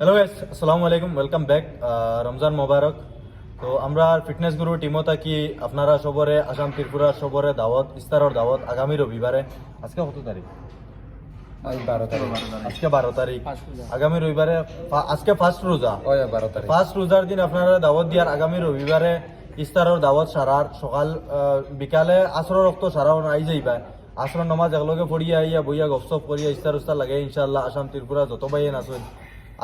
Hello guys আসসালামু আলাইকুম welcome back Ramzan মোবারক তো আমরা ফিটনেস গুরু টিমও থাকি আপনারা সবরে আসাম ত্রিপুরা সবরে দাওয়াত ইস্তারর দাওয়াত আগামী রবিবারে। আজকে কত তারিখ? আজকে বারো তারিখ। আগামী রবিবারে আজকে ফার্স্ট রোজা। ওই বারো তারিখ। ফার্স্ট রোজার দিন আপনারা দাওয়াত দিয়ার আগামী রবিবারে ইস্তারর দাওয়াত সারার সকাল বিকালে আসর রক্ত সারাও আই যাইবা। আসর নমাজ একলগে পড়িয়া আইয়া বইয়া গপসপ করিয়া ইস্তার উস্তার লাগে ইনশাল্লাহ আসাম ত্রিপুরা যত বাইন আসুন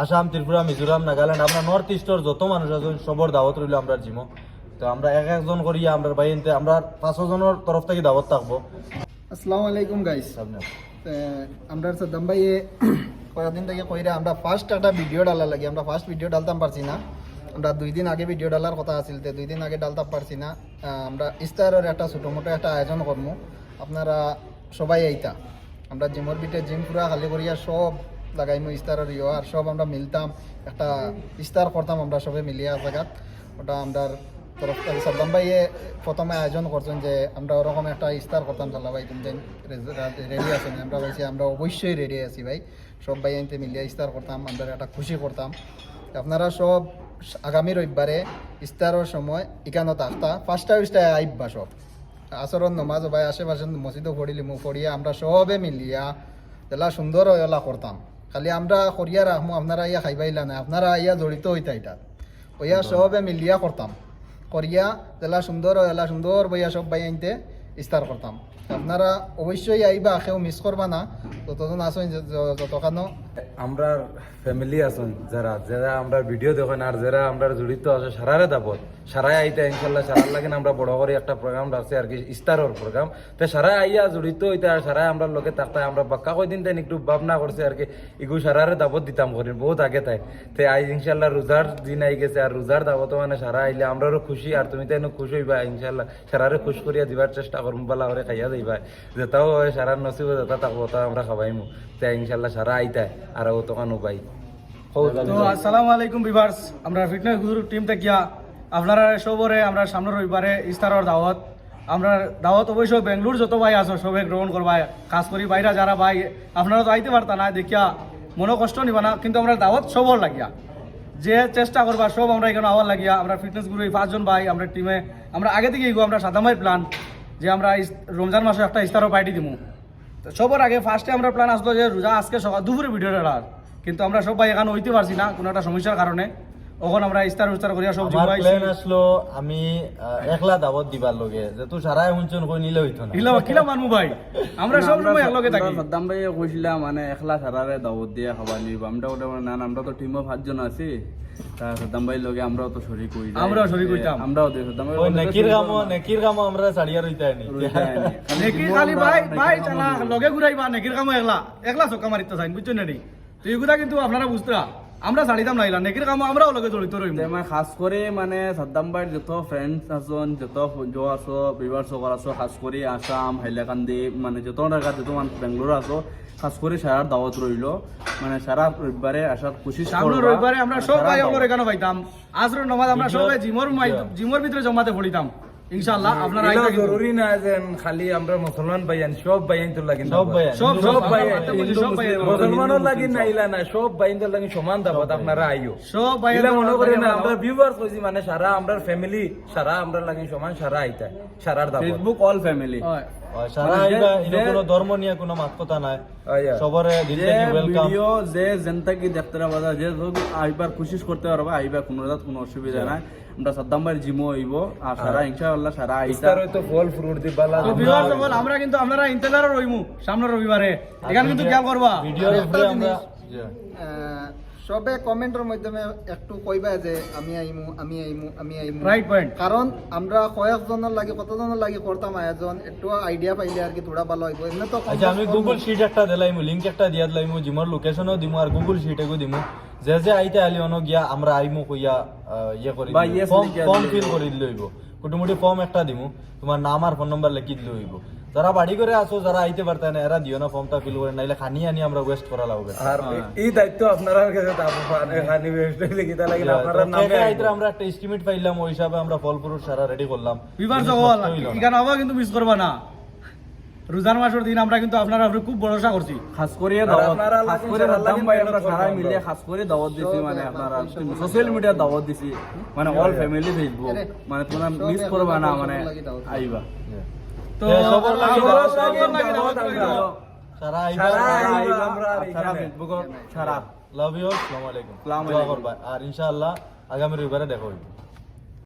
আসাম ত্রিপুরা মিজোরাম নাগাল্যান্ড আমরা নর্থ ইস্টর যত মানুষ আছেন সবর দাওয়াত রইল আমরা জিমো। তো আমরা এক একজন করিয়া আমরা বাইনতে আমরা পাঁচশো জনের তরফ থেকে দাওয়াত থাকব। আসসালামু আলাইকুম গাইস আমরা সাদ্দাম ভাই কয়েকদিন থেকে কইরা আমরা ফার্স্ট একটা ভিডিও ডালা লাগে। আমরা ফার্স্ট ভিডিও ডালতাম পারছি না। আমরা দুই দিন আগে ভিডিও ডালার কথা আছিল তে দুই দিন আগে ডালতাম পারছি না। আমরা ইস্তারের একটা ছোটো মোটো একটা আয়োজন করব আপনারা সবাই আইতা। আমরা জিমর বিটে জিম পুরা খালি করিয়া সব লাগাইমু ইস্তারের ইয়ে আর সব আমরা মিলতাম, একটা ইস্তার করতাম আমরা সবে মিলিয়া জায়গাত ওটা আমরা তরফ থেকে। সাদ্দাম ভাইয়ে প্রথমে আয়োজন করছেন যে আমরা ওরকম একটা ইস্তার করতাম সাল্লা ভাই, তুমি রেডি আছেন আমরা বলছি, আমরা অবশ্যই রেডি আছি ভাই। সব ভাই আনতে মিলিয়ে ইস্তার করতাম আমরা একটা খুশি করতাম। আপনারা সব আগামী রবিবারে ইস্তারের সময় ইকানো থাকতা ফার্স্টটা ইস্টায় আইবা সব। আসরণ নমাজ ভাই আশেপাশে মসজিদও পড়িলি মু পড়িয়া আমরা সবে মিলিয়া এলা সুন্দর এলা করতাম। খালি আমরা করিয়া রাখমু আপনারা ইয়া খাইবাইলা না আপনারা ইয়া জড়িত হইতা এটা ওইয়া সবে মিলিয়া করতাম করিয়া এলা সুন্দর এলা সুন্দর বইয়া সব বাই আনতে ইস্তার করতাম আপনারা অবশ্যই আইবা, কেউ মিস করবা না। যতজন আসেন যতখানো। আমরা ফ্যামিলি আছেন, যারা যারা আমরা ভিডিও দেখেন আর যারা আমরা জড়িত আছে, সারারে দাবত। সারাই আইতে, ইনশাল্লাহ সারার লাগে আমরা বড় করে একটা প্রোগ্রাম রাখছি, আর কি ইস্তারর প্রোগ্রাম তো সারাই আইয়া জড়িত হইতে আর সারাই আমরা লোকে থাকতে, আমরা বাক্কা কয়দিন তাই একটু ভাবনা করছি, আর কি, ইগু সারারে দাবত দিতাম করি, বহুত আগে তাই। তে আই, ইনশাল্লাহ রোজার দিন আই গেছে, আর রোজার দাবত মানে সারা আইলে আমরারও খুশি, আর তুমি তাই খুশ হইবা, ইনশাল্লাহ। সারারে খুশ করিয়া দিবার চেষ্টা করুম, বালা করে খাইয়া যাইবা যেটাও হয় সারার নসিব যেটা থাকব তা আমরা খাবাইমু। তাই ইনশাল্লাহ সারা আইতায় আর ও তখন উপাই তো আসসালামু আলাইকুম বিভার্স আমরা ফিটনেস গুরু টিম থেকে আপনারা সবরে আমরা সামনের রবিবারে ইস্তারর দাওয়াত। আমরা দাওয়াত অবশ্যই বেঙ্গলোর যত ভাই আছো, সবে গ্রহণ করবা খাস করি বাইরা যারা ভাই, আপনারা তো আইতে পারতা না, দেখিয়া মনে কষ্ট নিবা না, কিন্তু আমরা দাওয়াত সবর লাগিয়া। যে চেষ্টা করবা, সব আমরা এখানে আওয়ার লাগিয়া। আমরা ফিটনেস গুরু এই পাঁচজন ভাই, আমরা টিমে আমরা আগে থেকে এগো আমরা সাদামাই প্ল্যান যে আমরা রমজান মাসে একটা ইস্তারও পার্টি দিব তো সবার আগে ফার্স্টে আমরা প্ল্যান আসলো যে রোজা আজকে সকাল দুপুরে ভিডিও ডালার কিন্তু আমরা সবাই এখানে হইতে পারছি না কোনো একটা সমস্যার কারণে। তখন আমরা ইস্তার উস্তার করিয়া সব প্ল্যান আসলো আমি একলা দাওয়াত দিবার লগে যে তুই সারাই শুনছুন কই নিলে হইতো না। কিলা কিলা মানবো ভাই? আমরা সব সময় একলগে থাকি। সাদ্দাম ভাই কইছিলাম মানে একলা সারারে দাওয়াত দিয়ে খাবার নিব। আমরা ওটা না আমরা তো টিমও পাঁচজন আছি। তা সাদ্দাম ভাই লগে আমরাও তো আমরাও শরিক হইতাম। আমরাও সাদ্দাম ভাই নেকির কামও নেকির কামও আমরা রইতাই নি নেকির খালি ভাই ভাই চালা লগে ঘুরাইবা নেকির কামো একলা। একলা চক্কা মারিতে চাইন বুঝছ না নি? তো এগুলা কিন্তু আপনারা বুঝতা। আমরা ছাড়িতাম নাইলা নেকির কামো আমরাও লগে জড়িত রইম মানে খাস করে মানে সাদ্দাম ভাইয়ের যত ফ্রেন্ডস আছেন যত জো আছো বিবার সকল আছো খাস করে আসাম হাইলাকান্দি মানে যত জায়গা যত মানে বেঙ্গলোর আছো খাস করে সারার দাওয়াত রইল মানে সারা রবিবারে আসার কোশিশ সামনে। রবিবারে আমরা সব সারা ভাই দাওয়াত। আমার এখানে পাইতাম আজরের নমাজ আমরা সবাই জিমর জিমর ভিতরে জমাতে পড়িতাম ইনশাআল্লাহ আপনারা কিন্তু। জরুরি না যে খালি আমরা মুসলমান ভাইয়ান সব ভাইয়ান তো লাগি সব ভাইয়ান। সব সব সব ভাইয়ান ভাই সব ভাইয়ান মুসলমানও লাগি না ইলা না সব ভাইয়ান তো লাগি সমান দাবাত আপনারা আইও। সব ভাইয়ান এগুলা মনে করেন না আমরা ভিউয়ার্স কইছি মানে সারা আমরার ফ্যামিলি সারা আমরা লাগি সমান সারা আইতা সারার দাবাত। ফেসবুক অল ফ্যামিলি সারা মানে ধর্ম নিয়ে কোনো মাত কথা নাই। সবরে ভিডিও যে জনতা কি দেখতে পারা যে আইবার কোশিশ করতে পারবা আইবা কোনো রাত কোনো অসুবিধা নাই। আমরা সাদ্দাম ভাইয়ের জিমও হইব আর সারা ইনশাআল্লাহ সারা আইতা হয়তো ফল ফ্রুট আমরা কিন্তু আপনারা ইন্তেজারও রইমু সামনের রবিবারে। এখানে কিন্তু খেয়াল করবা। ভিডিওর উপরে আমরা সবে কমেন্টের মাধ্যমে একটু কইবা যে আমি আইমু আমি আইমু আমি আইমু। রাইট পয়েন্ট কারণ আমরা কয়েকজনের লাগে কতজনের লাগে করতাম আয়োজন একটু আইডিয়া পাইলে আর কি থোড়া ভালো হইব। এমনি তো আচ্ছা আমি গুগল শিট একটা দিলাইমু লিংক একটা দিয়া দিলাইমু জিমর লোকেশনও দিমু আর গুগল শিট এগো দিমু। যে যে আইতে আলি অন গিয়া আমরা আইমু কইয়া ইয়ে করি ফর্ম দিলে। ফিল করে দিলে হইব কুটুমুটি ফর্ম একটা দিমু। তোমার নাম আর ফোন নাম্বার লিখি দিলে হইব যারা বাড়ি করে আসো যারা আইতে পারতে না এরা দিও না ফর্মটা ফিল করে নাইলে খানি আনি আমরা ওয়েস্ট করা লাগবে। আর এই দায়িত্ব আপনারা কাছে খানি ওয়েস্ট হইলে কি লাগিল হ্যাঁ, আপনারা নামে আইতে আমরা একটা এস্টিমেট পাইলাম ওই হিসাবে আমরা ফল পুরুষ সারা রেডি করলাম। বিবার জওয়াল ইখানে আবার কিন্তু মিস করবা না। রোজার মাসের দিন আমরা কিন্তু আপনারা আপনার খুব ভরসা করছি। খাস করে খাস করে সারা মিলে খাস করে দাওয়াত দিছি মানে আপনারা সোশ্যাল মিডিয়া দাওয়াত দিছি। মানে অল ফ্যামিলি ফেসবুক মানে তোমরা মিস করবা না মানে আইবা। আর ইনশাআল্লাহ আগামী রবিবারে দেখা হইব।